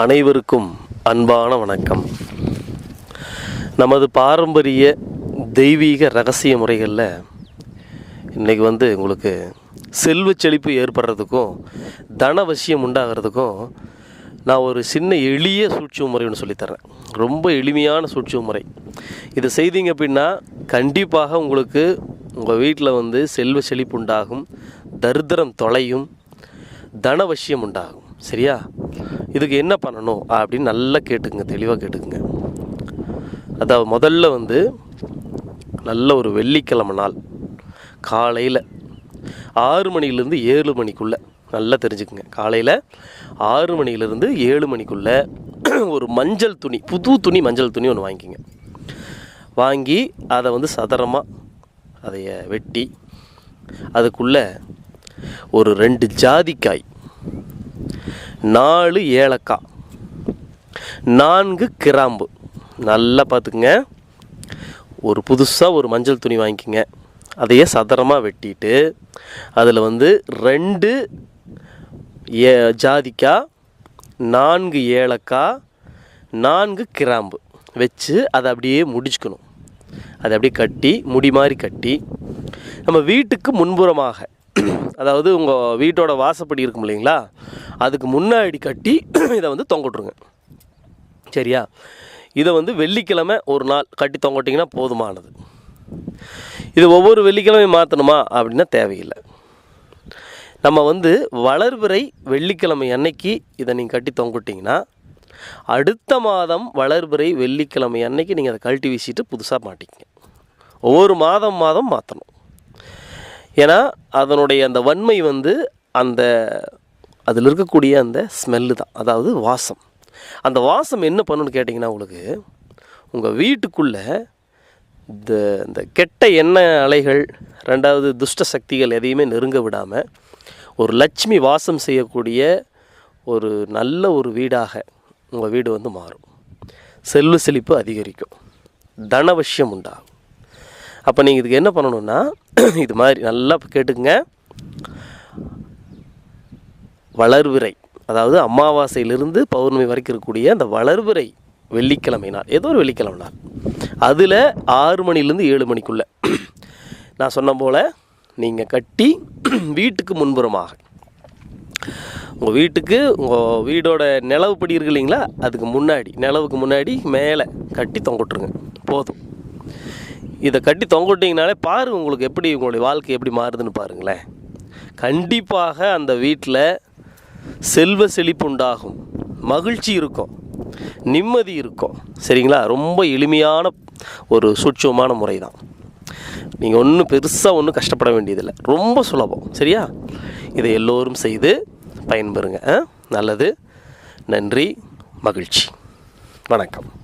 அனைவருக்கும் அன்பான வணக்கம். நமது பாரம்பரிய தெய்வீக ரகசிய முறைகளில் இன்றைக்கி வந்து உங்களுக்கு செல்வ செழிப்பு ஏற்படுறதுக்கும் தனவசியம் உண்டாகிறதுக்கும் நான் ஒரு சின்ன எளிய சூழ்ச்சி முறை ஒன்று சொல்லித்தரேன் ரொம்ப எளிமையான சூழ்ச்சி முறை. இதை செய்தீங்க அப்படின்னா கண்டிப்பாக உங்களுக்கு உங்கள் வீட்டில் வந்து செல்வ செழிப்பு உண்டாகும் தரித்திரம் தொலையும் தனவசியம் உண்டாகும். சரியா? இதுக்கு என்ன பண்ணணும் அப்படின்னு நல்லா கேட்டுக்குங்க தெளிவாக கேட்டுக்குங்க. அதாவது முதல்ல வந்து நல்ல ஒரு வெள்ளிக்கிழமை நாள் காலையில் ஆறு மணிலேருந்து ஏழு மணிக்குள்ளே நல்லா தெரிஞ்சுக்குங்க. காலையில் ஆறு மணிலேருந்து ஏழு மணிக்குள்ளே ஒரு மஞ்சள் துணி புது துணி மஞ்சள் துணி ஒன்று வாங்கிக்கிங்க. வாங்கி அதை வந்து சதுரமாக அதைய வெட்டி அதுக்குள்ளே ஒரு ரெண்டு ஜாதிக்காய் நாலு ஏலக்காய். நான்கு கிராம்பு. நல்லா பார்த்துக்குங்க. ஒரு புதுசாக ஒரு மஞ்சள் துணி வாங்கிக்கோங்க. அதையே சதுரமாக வெட்டிட்டு அதில் வந்து ரெண்டு ஏ ஜாதிக்காய் நான்கு ஏலக்காய் நான்கு கிராம்பு வச்சு அதை அப்படியே முடிச்சுக்கணும். அதை அப்படியே கட்டி முடி மாதிரி கட்டி நம்ம வீட்டுக்கு முன்புறமாக அதாவது உங்கள் வீட்டோட வாசப்படி இருக்கும் இல்லைங்களா? அதுக்கு முன்னாடி கட்டி இதை வந்து தொங்கட்டுருங்க சரியா? இதை வந்து வெள்ளிக்கிழமை ஒரு நாள் கட்டி தொங்கட்டிங்கன்னா போதுமானது. இது ஒவ்வொரு வெள்ளிக்கிழமையும் மாற்றணுமா அப்படின்னா தேவையில்லை. நம்ம வந்து வளர்பிறை வெள்ளிக்கிழமை அன்னைக்கு இதை நீங்கள் கட்டி தொங்கிட்டிங்கன்னா அடுத்த மாதம் வளர்பிறை வெள்ளிக்கிழமை அன்னைக்கு நீங்கள் அதை கழட்டி வீசிட்டு புதுசாக மாட்டிக்கங்க. ஒவ்வொரு மாதம் மாதம் மாற்றணும் ஏன்னா அதனுடைய அந்த வன்மை வந்து அந்த அதில் இருக்கக்கூடிய அந்த ஸ்மெல்லு தான். அதாவது வாசம். அந்த வாசம் என்ன பண்ணுன்னு கேட்டிங்கன்னா உங்களுக்கு உங்கள் வீட்டுக்குள்ளே இந்த இந்த கெட்ட எண்ணெய் அலைகள் ரெண்டாவது துஷ்ட சக்திகள் எதையுமே நெருங்க விடாமல் ஒரு லட்சுமி வாசம் செய்யக்கூடிய ஒரு நல்ல ஒரு வீடாக உங்கள் வீடு வந்து மாறும். செல்வ செழிப்பு அதிகரிக்கும். தனவசியம் உண்டாகும். அப்போ நீங்கள் இதுக்கு என்ன பண்ணணுன்னா இது மாதிரி நல்லா கேட்டுக்குங்க. வளர்விறை அதாவது அமாவாசையிலிருந்து பௌர்ணமி வரைக்கும் இருக்கக்கூடிய அந்த வளர்விறை வெள்ளிக்கிழமை நாள். ஏதோ ஒரு வெள்ளிக்கிழமை நாள். அதில் ஆறு மணிலேருந்து ஏழு மணிக்குள்ளே. நான் சொன்ன போல் நீங்கள் கட்டி வீட்டுக்கு முன்புறமாக. உங்கள் வீட்டுக்கு உங்கள் வீடோட நிலவுப்படி இருக்கு இல்லைங்களா? அதுக்கு முன்னாடி நிலவுக்கு முன்னாடி மேலே கட்டி தொங்கட்டுருங்க போதும். இதை கட்டி தொங்கட்டிங்கனாலே பாருங்க உங்களுக்கு எப்படி உங்களுடைய வாழ்க்கை எப்படி மாறுதுன்னு பாருங்களேன். கண்டிப்பாக அந்த வீட்டில் செல்வ செழிப்பு உண்டாகும். மகிழ்ச்சி இருக்கும். நிம்மதி இருக்கும். சரிங்களா? ரொம்ப எளிமையான ஒரு சூட்சமான முறை தான் நீங்கள் ஒன்றும் பெருசாக ஒன்றும் கஷ்டப்பட வேண்டியதில்லை. ரொம்ப சுலபம். சரியா? இதை எல்லோரும் செய்து பயன்பெறுங்க. நல்லது. நன்றி. மகிழ்ச்சி. வணக்கம்.